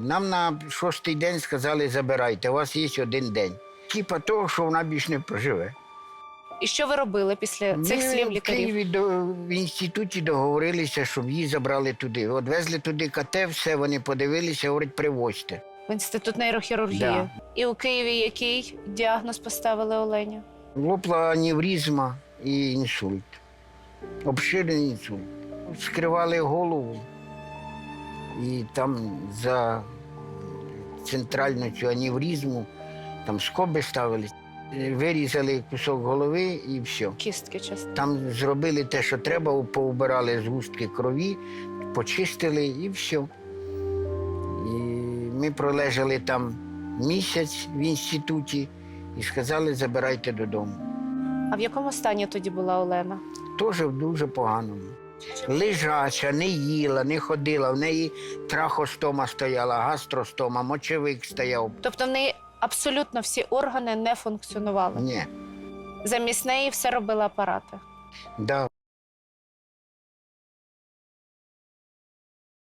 Нам на шостий день сказали, забирайте, у вас є один день. Типа того, що вона більш не проживе. І що ви робили після цих Ми слів в лікарів? Києві до, в інституті договорилися, щоб її забрали туди. От везли туди КТ, все, вони подивилися, говорять, привозьте. В інститут нейрохірургії. Да. І у Києві який діагноз поставили Олені? Лопла аневризма і інсульт. Обширений інсульт. Скривали голову і там за центральну цю аневризму там скоби ставили, вирізали кусок голови і все. Кістки часто. Там зробили те, що треба, поубирали згустки крові, почистили і все. І ми пролежали там місяць в інституті і сказали, забирайте додому. А в якому стані тоді була Олена? Теж в дуже поганому. Лежача, не їла, не ходила, в неї трахостома стояла, гастростома, мочевик стояв. Тобто в неї абсолютно всі органи не функціонували. Ні. Замість неї все робили апарати. Да,